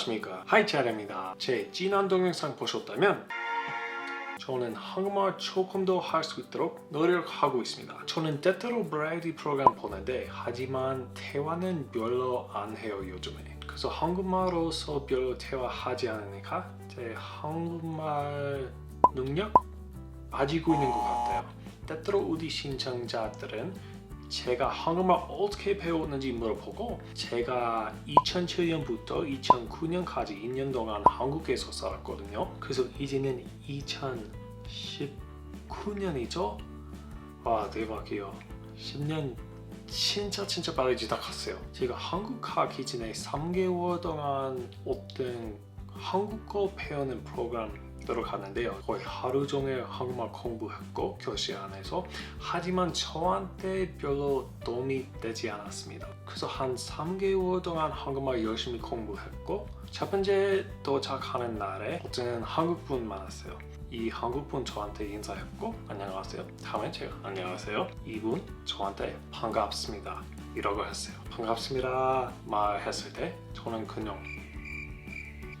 안녕하십니까. 하이차례입니다. 제 지난 동영상 보셨다면 저는 한국말 조금 더 할 수 있도록 노력하고 있습니다. 저는 때때로 브라이티 프로그램 보는데 하지만 대화는 별로 안 해요 요즘에. 그래서 한국말로서 별로 대화하지 않으니까 제 한국말 능력 빠지고 있는 것 같아요. 때때로 우리 신청자들은 제가 한국말 어떻게 배웠는지 물어보고 제가 2007년부터 2009년까지 2년 동안 한국에서 살았거든요. 그래서 이제는 2019년이죠. 와 대박이에요. 10년 진짜 진짜 빨리 지나갔어요. 제가 한국 가기 전에 3개월 동안 어떤 한국어 배우는 프로그램 들어갔는데요. 거의 하루 종일 한국말 공부했고 교실 안에서 하지만 저한테 별로 도움이 되지 않았습니다. 그래서 한 3개월 동안 한국말 열심히 공부했고 첫 번째 도착하는 날에 어떤 한국분 만났어요. 이 한국분 저한테 인사했고 안녕하세요. 다음에 제가 안녕하세요. 이분 저한테 반갑습니다. 이라고 했어요. 반갑습니다 말했을 때 저는 그냥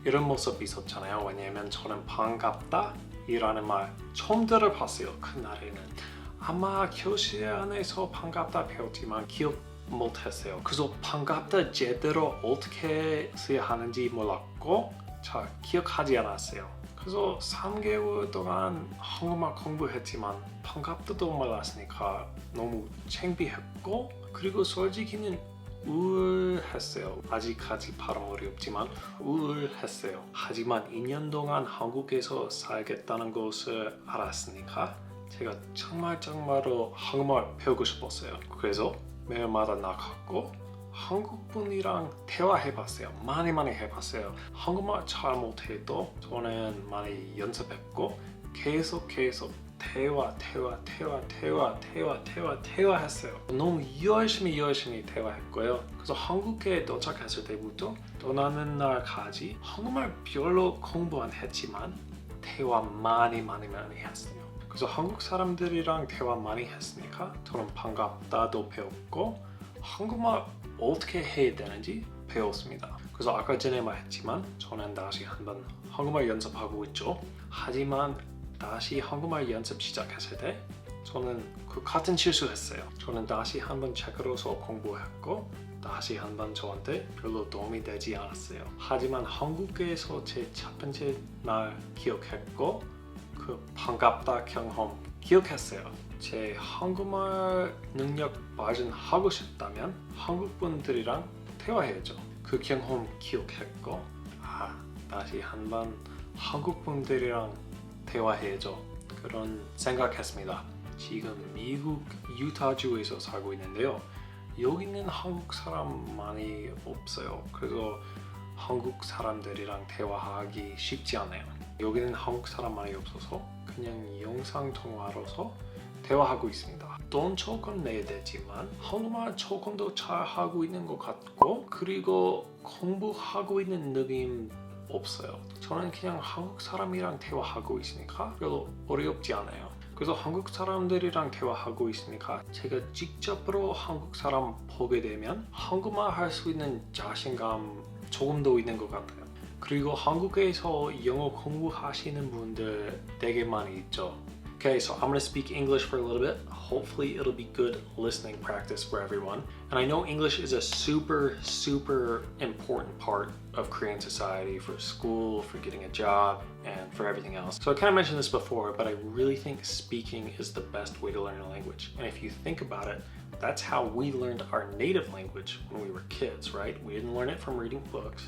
이런 모습이 있었잖아요. 왜냐면 저는 반갑다 이라는 말 처음 들어봤어요. 그날에는 아마 교실 안에서 반갑다 배웠지만 기억 못했어요. 그래서 반갑다 제대로 어떻게 써야 하는지 몰랐고 잘 기억하지 않았어요. 그래서 3개월 동안 한국말 공부했지만 반갑다도 몰랐으니까 너무 창피했고 그리고 솔직히는 우울했어요. 아직까지 발음 어렵지만 우울했어요. 하지만 2년 동안 한국에서 살겠다는 것을 알았으니까 제가 정말 정말로 한국말 배우고 싶었어요. 그래서 매일마다 나갔고 한국 분이랑 대화해봤어요. 많이 많이 해봤어요. 한국말 잘 못해도 저는 많이 연습했고 계속 계속 대화, 대화, 대화, 대화, 대화, 대화, 대화했어요. 너무 열심히 열심히 대화했고요. 그래서 한국에 도착했을 때부터 떠나는 날까지 한국말 별로 공부 안 했지만 대화 많이 많이 많이 했어요. 그래서 한국 사람들이랑 대화 많이 했으니까 저는 반갑다도 배웠고 한국말 어떻게 해야 되는지 배웠습니다. 그래서 아까 전에 말했지만 저는 다시 한번 한국말 연습하고 있죠. 하지만 다시 한국말 연습 시작했을 때 저는 그 같은 실수했어요. 저는 다시 한번 책으로서 공부했고 다시 한번 저한테 별로 도움이 되지 않았어요. 하지만 한국에서 제 첫 번째 날 기억했고 그 반갑다 경험 기억했어요. 제 한국말 능력 발전하고 싶다면 한국 분들이랑 대화해야죠. 그 경험 기억했고 아 다시 한번 한국 분들이랑 대화해야죠. 그런 생각했습니다. 지금 미국 유타주에서 살고 있는데요. 여기는 한국 사람 많이 없어요. 그래서 한국 사람들이랑 대화하기 쉽지 않아요. 여기는 한국 사람 많이 없어서 그냥 영상 통화로서 대화하고 있습니다. 돈 조금 내야 되지만 한국말 조금 더 잘하고 있는 것 같고 그리고 공부하고 있는 느낌 없어요. 저는 그냥 한국 사람이랑 대화하고 있으니까 별로 어렵지 않아요. 그래서 한국 사람들이랑 대화하고 있으니까 제가 직접으로 한국 사람 보게 되면 한국말 할 수 있는 자신감 조금 더 있는 것 같아요. 그리고 한국에서 영어 공부하시는 분들 되게 많이 있죠. Okay, so I'm to speak English for a little bit. Hopefully, it'll be good listening practice for everyone. And I know English is a super, super important part of Korean society for school, for getting a job, and for everything else. So I kind of mentioned this before, but I really think speaking is the best way to learn a language. And if you think about it, that's how we learned our native language when we were kids, right? We didn't learn it from reading books.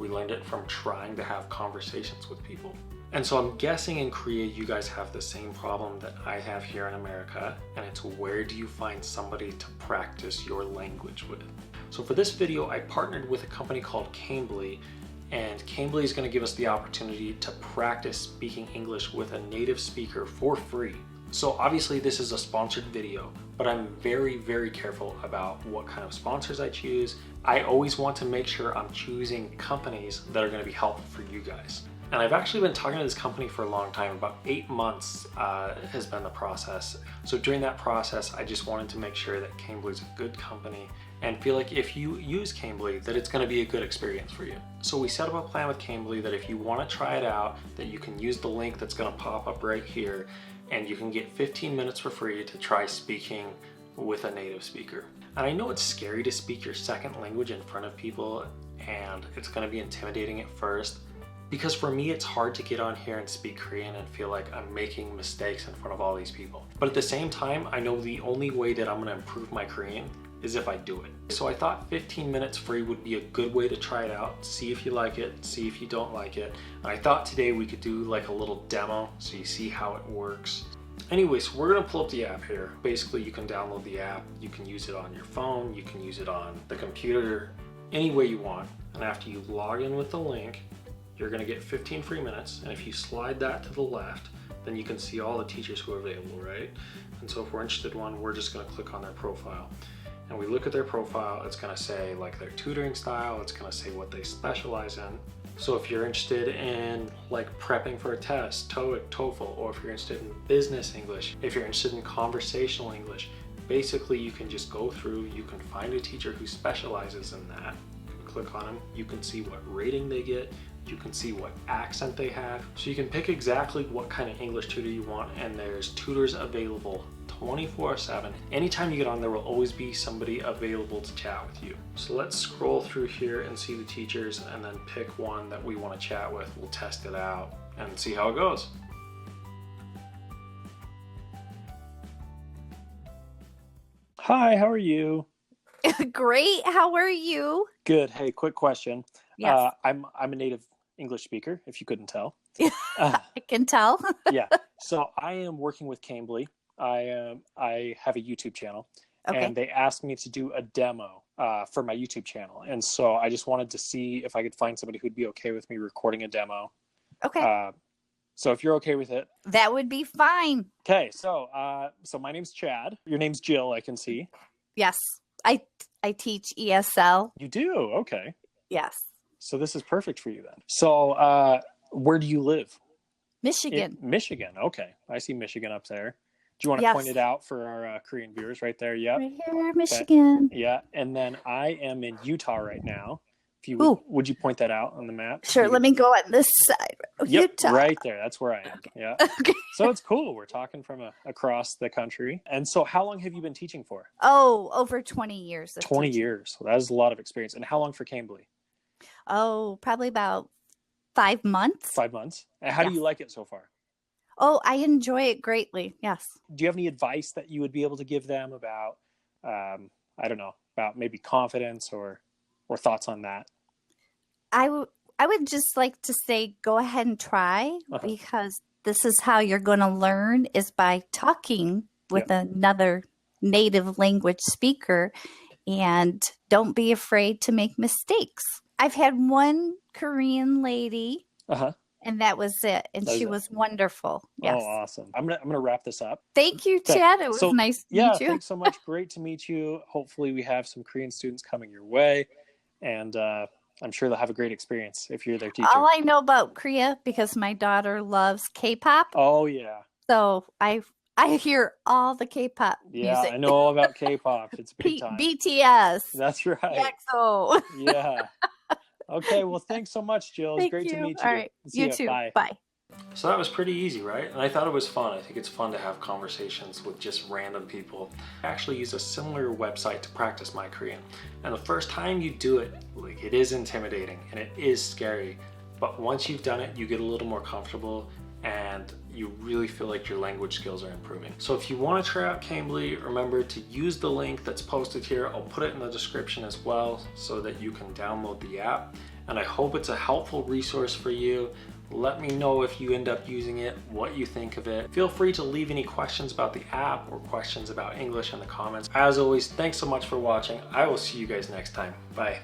We learned it from trying to have conversations with people. And so I'm guessing in Korea, you guys have the same problem that I have here in America, and it's where do you find somebody to practice your language with? So for this video, I partnered with a company called Cambly, and Cambly is going to give us the opportunity to practice speaking English with a native speaker for free. So obviously this is a sponsored video, but I'm very, very careful about what kind of sponsors I choose. I always want to make sure I'm choosing companies that are going to be helpful for you guys. And I've actually been talking to this company for a long time, about eight months uh, has been the process. So during that process, I just wanted to make sure that Cambly is a good company and feel like if you use Cambly that it's going to be a good experience for you. So we set up a plan with Cambly that if you want to try it out that you can use the link that's going to pop up right here and you can get 15 minutes for free to try speaking with a native speaker. And I know it's scary to speak your second language in front of people and it's going to be intimidating at first because for me it's hard to get on here and speak Korean and feel like I'm making mistakes in front of all these people. But at the same time, I know the only way that I'm going to improve my Korean is if I do it. So I thought 15 minutes free would be a good way to try it out, see if you like it, see if you don't like it. And I thought today we could do like a little demo so you see how it works. Anyways, we're gonna pull up the app here. Basically, you can download the app, you can use it on your phone, you can use it on the computer, any way you want. And after you log in with the link, you're gonna get 15 free minutes. And if you slide that to the left, then you can see all the teachers who are available, right? And so if we're interested in one, we're just gonna click on their profile and we look at their profile, it's gonna say like their tutoring style, it's gonna say what they specialize in. So if you're interested in like prepping for a test, TOEIC, TOEFL, or if you're interested in business English, if you're interested in conversational English, basically you can just go through, you can find a teacher who specializes in that, click on them, you can see what rating they get, you can see what accent they have. So you can pick exactly what kind of English tutor you want and there's tutors available 24 7. Anytime you get on, there will always be somebody available to chat with you. So let's scroll through here and see the teachers and then pick one that we want to chat with. We'll test it out and see how it goes. Hi, how are you? Great. How are you? Good. Hey, quick question. Yes. Uh, I'm I'm a native English speaker, if you couldn't tell. Uh, I can tell. yeah. So I am working with Cambly I um, I have a YouTube channel, okay. and they asked me to do a demo uh, for my YouTube channel, and so I just wanted to see if I could find somebody who'd be okay with me recording a demo. Okay. Uh, so if you're okay with it, that would be fine. Okay. So uh, so my name's Chad. Your name's Jill. I can see. Yes, I I teach ESL. You do. Okay. Yes. So this is perfect for you then. So uh, where do you live? Michigan. In Michigan. Okay, I see Michigan up there. Do you want to yes. point it out for our uh, Korean viewers right there? Yeah. Right here, Michigan. Okay. Yeah, and then I am in Utah right now. If you would, would you point that out on the map? Sure. Let me go on this side. Yep, Utah. right there. That's where I am. Okay. Yeah. okay. So it's cool. We're talking from a, across the country. And so, how long have you been teaching for? Oh, over twenty years. Twenty teaching. years. So that is a lot of experience. And how long for Cambly? Oh, probably about five months. Five months. And how yes. do you like it so far? Oh, I enjoy it greatly. Yes. Do you have any advice that you would be able to give them about, um, I don't know, about maybe confidence or, or thoughts on that? I would, I would just like to say, go ahead and try Uh-huh. because this is how you're going to learn is by talking with another native language speaker, and don't be afraid to make mistakes. I've had one Korean lady Uh huh. And that was it and was she it. was wonderful yes Oh, awesome. I'm gonna I'm gonna wrap this up. thank you Okay, chad it was so, nice to Yeah, meet you thanks so much. Great to meet you. Hopefully, we have some Korean students coming your way, and uh, I'm sure they'll have a great experience if you're their teacher. all i know about korea because my daughter loves k-pop oh yeah, so i i hear all the k-pop yeah. music I know all about K-pop. It's big time. bts That's right. EXO. Yeah. Okay. Well, thanks so much, Jill. It's great you to meet you. all right See you ya. too Bye. bye So that was pretty easy, right? And I thought it was fun. I think it's fun to have conversations with just random people. I actually use a similar website to practice my Korean. And the first time you do it, like it is intimidating and it is scary. But once you've done it, you get a little more comfortable and you really feel like your language skills are improving. So if you want to try out Cambly, remember to use the link that's posted here. I'll put it in the description as well so that you can download the app. And I hope it's a helpful resource for you. Let me know if you end up using it, what you think of it. Feel free to leave any questions about the app or questions about English in the comments. As always, thanks so much for watching. I will see you guys next time. Bye.